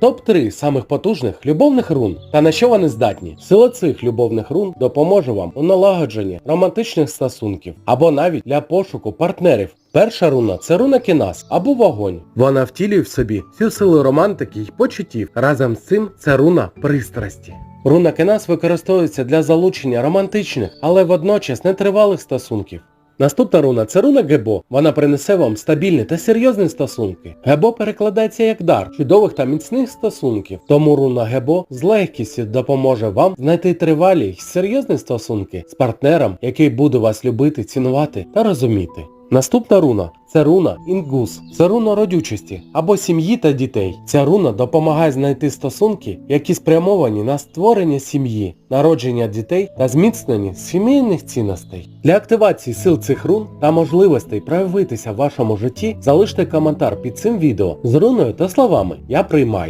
Топ-3 самих потужних любовних рун та на що вони здатні. Сила цих любовних рун допоможе вам у налагодженні романтичних стосунків або навіть для пошуку партнерів. Перша руна це руна Кінас або вогонь. Вона втілює в собі всю силу романтики й почуттів. Разом з цим це руна пристрасті. Руна Кенас використовується для залучення романтичних, але водночас нетривалих стосунків. Наступна руна це руна Гебо. Вона принесе вам стабільні та серйозні стосунки. Гебо перекладається як дар чудових та міцних стосунків. Тому руна Гебо з легкістю допоможе вам знайти тривалі й серйозні стосунки з партнером, який буде вас любити, цінувати та розуміти. Наступна руна це руна Інгус. Це руна родючості або сім'ї та дітей. Ця руна допомагає знайти стосунки, які спрямовані на створення сім'ї, народження дітей та зміцнення сімейних цінностей. Для активації сил цих рун та можливостей проявитися в вашому житті залиште коментар під цим відео з руною та словами Я приймаю.